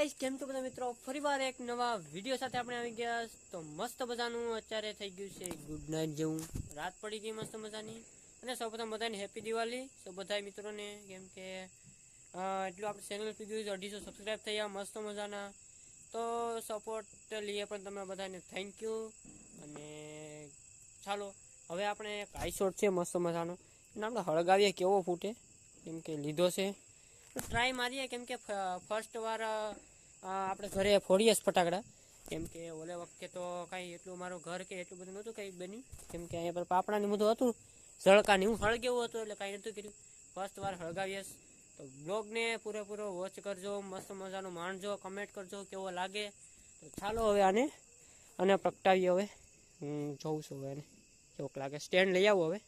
Guys કેમ છો બધા મિત્રો? ફરીવાર એક નવા વીડિયો સાથે આપણે આવી ગયા. તો મસ્ત મજાનું અત્યારે થઈ ગયું છે ગુડ નાઇટ જેવું. રાત પડી ગઈ મસ્ત મજાની. અને સૌપ્રથમ બધાને હેપી દિવાળી. સૌ બધા મિત્રોને, કેમ કે એટલું આપણે ચેનલ ગયું છે, અઢીસો સબસ્ક્રાઈબ થયા, મસ્ત મજાના. તો સપોર્ટ લઈએ પણ તમે બધાને થેન્ક યુ અને ચાલો, હવે આપણે એક આઈશોટ છે મસ્ત મજાનો. અને આપણે હળગાવીએ કેવો ફૂટે, કેમ કે લીધો છે. ટ્રાય મારીએ, કેમ કે ફર્સ્ટ વાર આપણે ઘરે ફોડીએ ફટાકડા. કેમ કે ઓલે વખતે તો કાંઈ એટલું મારું ઘર કે એટલું બધું નહોતું કંઈ બન્યું. કેમ કે અહીંયા પર પાપડાનું બધું હતું સળકાની હું હળગેવું હતું એટલે કાંઈ નહોતું કર્યું. ફર્સ્ટ વાર સળગાવીએ તો બ્લોગને પૂરેપૂરો વોચ કરજો, મસ્ત મજાનું માણજો કમેન્ટ કરજો, કેવો લાગે. તો ચાલો હવે આને, અને પ્રગટાવીએ હવે. હું જોઉં છું હવે આને. કેવોક લાગે. સ્ટેન્ડ લઈ આવું હવે.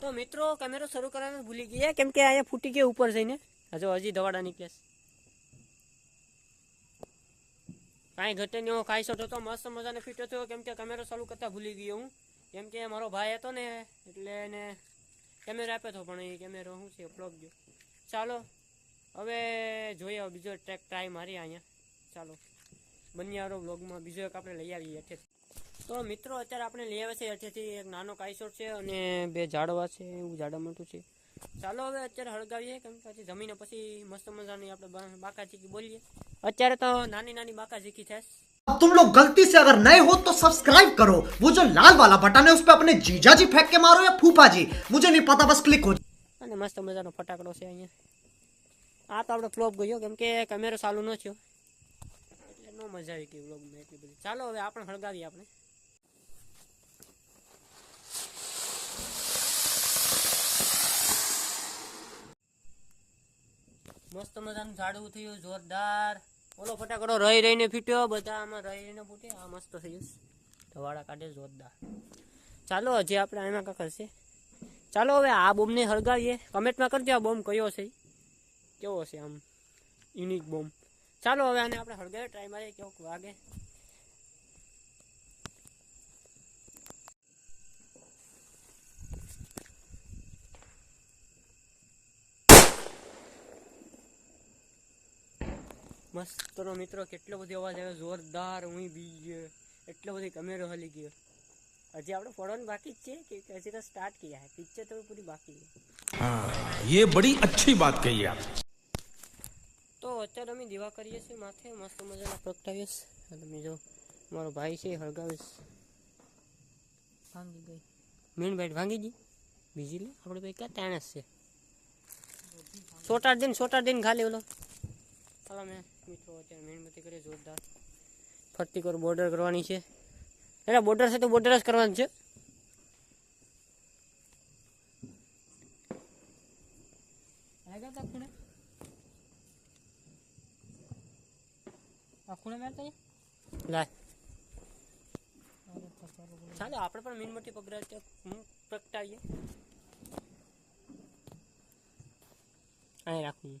તો મિત્રો કેમેરો શરૂ કરવાનું ભૂલી ગયા. કેમ કે અહીંયા ફૂટી ગયા ઉપર જઈને. હજુ હજી દવાડા નીકળે. કાંઈ ઘટે નહીં, હું ખાઈ શકતો તો મસ્ત મજાને ફીટ હતો. કેમ કે કેમેરો ચાલુ કરતા ભૂલી ગયો હું. કેમ કે મારો ભાઈ હતો ને, એટલે એને કેમેરો આપ્યો હતો, પણ એ કેમેરો શું છે ફ્લોપ ગયો. ચાલો, હવે જોઈએ બીજો ટ્રેક ટ્રાય મારી અહીંયા. ચાલો બન્યારો બ્લોગમાં બીજો એક આપણે લઈ આવીએ તો મિત્રો અત્યારે આપણે લઈ આવ્યા છે હેઠેથી એક નાનો કાઈસોર છે અને બે ઝાડવા છે એવું ઝાડા મોટું છે ચાલો હવે અત્યારે હળગાવીએ કેમ કે પછી જમીને પછી મસ્ત મજાની આપણે બા- બાકાચીકી બોલીએ અત્યારે તો નાની નાની બાકાચીકી થશે अब तुम लोग गलती से अगर नए हो तो सब्सक्राइब करो वो जो लाल वाला बटन है उस पर अपने जीजा जी फेंक के मारो या फूफा जी मुझे नहीं पता बस क्लिक हो जाए અને મસ્ત મજાનો ફટાકડો છે અહીંયા આ તો આપણે ફ્લોપ ગયો કેમ કે કેમેરો ચાલુ ન થયો એટલે નો મજા આવી ગઈ વ્લોગમાં એટલી બધી ચાલો હવે આપણે હળગાવીએ આપણે મસ્ત મજાનું ઝાડવું થયું, જોરદાર. ઓલો ફટાકડો રહી રહીને ફીટ્યો, બધા આમાં રહી રહીને ફૂટે આ મસ્ત થયું. ધવાડા કાઢે, જોરદાર. ચાલો, હજી આપણે એમાં કાંક હશે. ચાલો, હવે આ બોમ્બને હળગાવીએ. કમેન્ટમાં કરજો આ બોમ્બ કયો છે. કેવો છે આમ? યુનિક બોમ્બ ચાલો, હવે આને આપણે હળગાવીએ. ટ્રાય મારીએ કેવોક વાગે. મસ્ત તો મિત્રો કેટલો બધો અવાજ આવ્યો જોરદાર હું બી ગયો એટલો બધી કેમેરો હલી ગયો હજી આપણે ફોડવાનું બાકી જ છે કે હજી તો સ્ટાર્ટ કિયા है પિક્ચર તો પૂરી બાકી है हाँ ये बड़ी अच्छी बात कही आप તો અત્યારે અમે દીવા કરીએ છીએ માથે મસ્ત મજાના પ્રગટાવીએ છીએ અને તમે જો મારો ભાઈ છે એ હળગાવીશ ભાંગી ગઈ મીણભાઈ ભાંગી ગઈ બીજી લે આપણે ભાઈ ક્યાં ત્યાં જ છે સોટાડ દઈને સોટાડ દઈને ખાલી ઓલો ચાલો મેં મિત્રો અત્યારે મીણબત્તી ફરતી કોર બોર્ડર કરવાની છે. એટલે બોર્ડર છે બોર્ડર જ કરવાનું છે. આપણે પણ મીણબત્તી પગરા પ્રગટાવીએ. અહીં રાખું.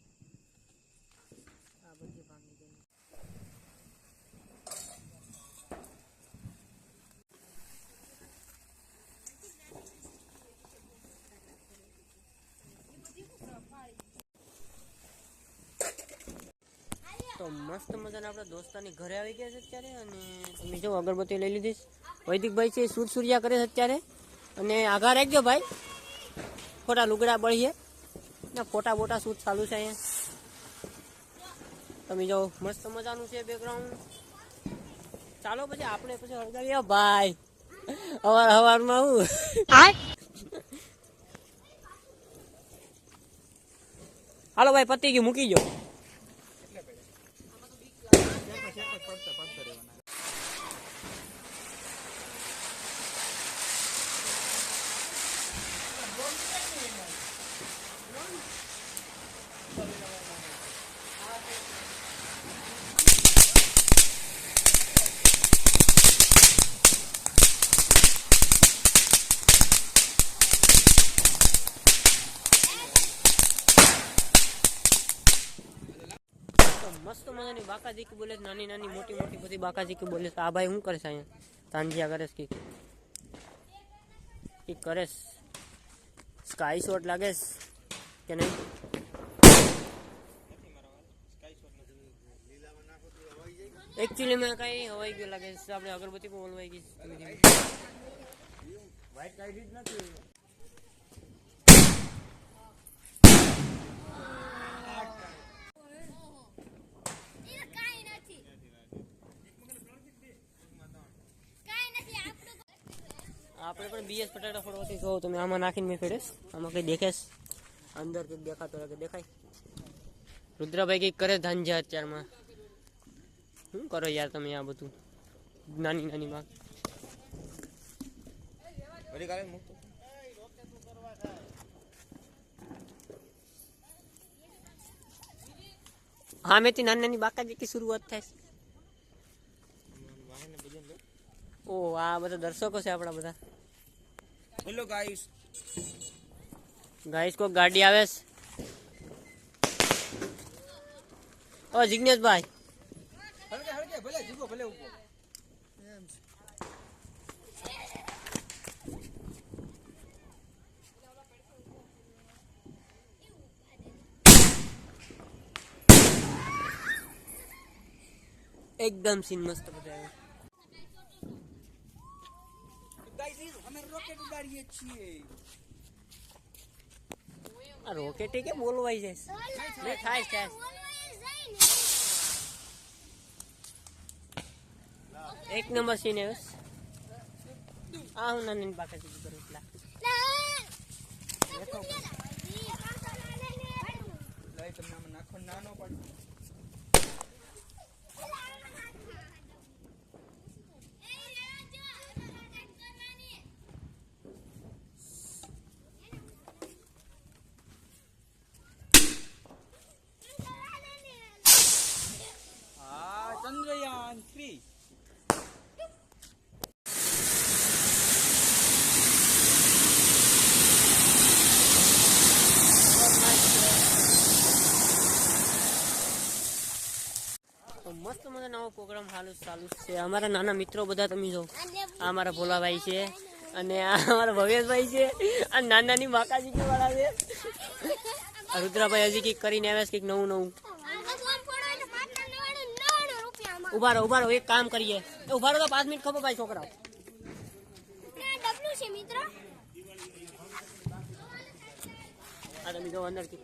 તો મસ્ત મજાના આપણા દોસ્તાની ઘરે આવી ગયા છે અત્યારે અને તમે જો અગરબત્તી લઈ લીધી વૈદિકભાઈ છે સૂર સૂર્યા કરે છે અત્યારે. અને આઘા રાખજો ભાઈ. ખોટા લુગડા બળીએ. ના ફોટા બોટા શૂટ ચાલુ છે અહીંયા. તમે જો મસ્ત મજાનું છે બેકગ્રાઉન્ડ ચાલો પછી આપણે પછી હળગાવીએ. ભાઈ. અવાર હવારમાં હું? હાલો ભાઈ પતી ગયું મૂકી ગયો મસ્ત મજાની બાકાજીકી બોલે છે નાની નાની મોટી મોટી બધી બાકાજીકી બોલે છે આ ભાઈ શું કરે છે અહીંયા તાંજિયા કરે છે કે ઈ કરે છે સ્કાય શોટ લાગે છે કે નહીં એકચ્યુઅલી મેં કઈ હવાઈ ગયું લાગે છે આપણે અગરબત્તી પણ ઓલવાઈ ગઈ છે ધીમે ધીમે. એ આપણે પણ બીએસ બટાટા ફોડવાથી જો તમે આમાં નાખીને મેં ફેડેસ આમાં કઈ દેખેસ અંદર કંઈક દેખાતો લાગે દેખાય રુદ્રભાઈ કંઈક કરે ધાંજા અત્યારમાં શું કરો યાર તમે આ બધું નાની નાની માં હા મેથી નાની નાની બાકાજી કી શરૂઆત થાય છે ઓ આ બધા દર્શકો છે આપણા બધા हेलो गाइस गाइस को गाड़ी आवे? ओ जिग्नेश भाई। हट गया हट हड़के भले जीवो भले ऊपर। एकदम सीन मस्त રોકેટ ઉડાડીએ છીએ. આ રોકેટ કે બોલવાઈ જાય? નહીં થાય. થાય એક નંબર સીન આ હું નાની બાકા કરું એટલા. લઈ તમને નાખો નાનો પણ. તો મસ્ત મજા નવો પ્રોગ્રામ હાલ ચાલુ છે. અમારા નાના મિત્રો બધા તમે જો, આ અમારા ભોલાભાઈ છે અને આ અમારા ભવેશભાઈ છે. આ નાની નાની બાકાજી કે વાળા છે રુદ્રાભાઈ હજી કંઈક કરીને આવ્યા છે, કંઈક નવું નવું. ઊભા રહો ઊભા રહો, એક કામ કરીએ. ઊભા રહો તો પાંચ મિનિટ ખબર ભાઈ છોકરાઓ. મિત્ર આ તમે જો અંદર કીક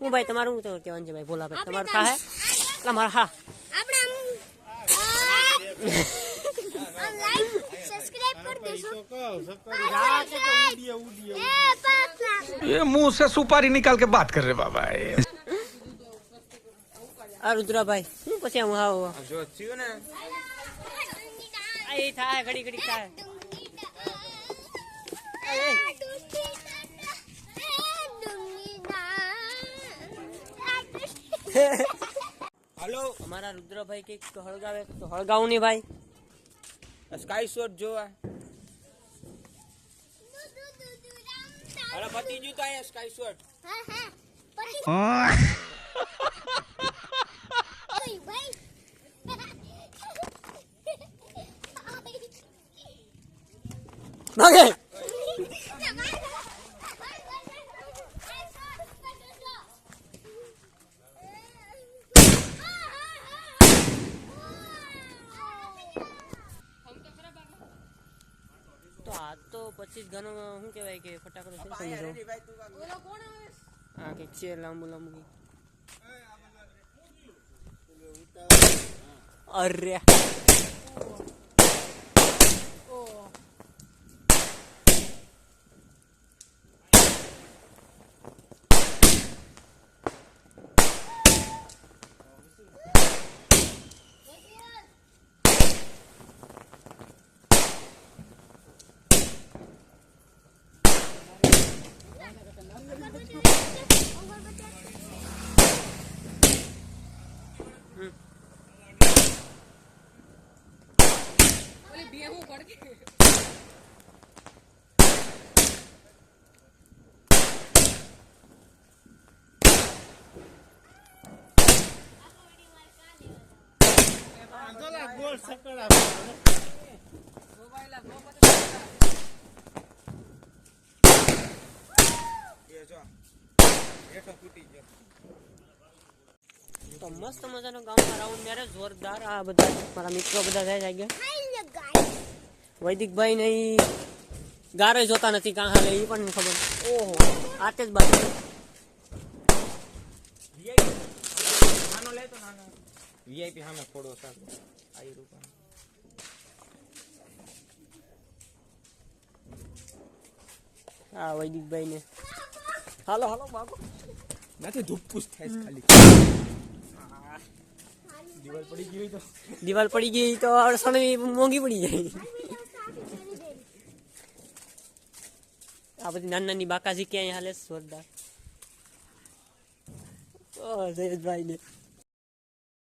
હું ભાઈ તમારું શું કહેવાનું છે ભાઈ બોલા ભાઈ તમારું થાય એટલે મારા હા આપણે આમ લાઈક સબસ્ક્રાઇબ કરી દેશો એ પાપ ના ये मुंह से सुपारी निकाल के बात कर रहे बाबा ये આ રુદ્રાભાઈ હું પછી આમ હા હા. જો થયું ને આ એ થાય ઘડી ઘડી થાય હાલો અમારા રુદ્રભાઈ કઈક હળગાવે તો હળગાવું નહીં ભાઈ સ્કાય શોટ જોવા હાલો પતી ગયું તો અહીંયા સ્કાય શોટ ભાગે સમજો આ કંઈક છે લાંબુ લાંબુ. અરે તો મસ્ત મજાનો ગામમાં રાઉન્ડ મેરે જોરદાર આ બધા મારા મિત્રો બધા જાય છે ગયા હાલો ગાઈસ વૈદિકભાઈ ને ઈ ગારે જોતા નથી કાં હાલે એ પણ ખબર ઓહો આતે જ બાજુ વીઆઈપી સામે ફોડો સાહેબ આઈ રૂપા હા વૈદિકભાઈ ને હાલો હાલો બાબુ નથી ધુપ્પુસ થાય છે ખાલી દિવાલ પડી ગઈ હોય તો દિવાલ પડી ગઈ તો સણવી મોંઘી પડી જાય આ બધી નાની નાની બાકાજી ક્યાંય હાલે છે જોરદાર ઓ જયેશભાઈ ને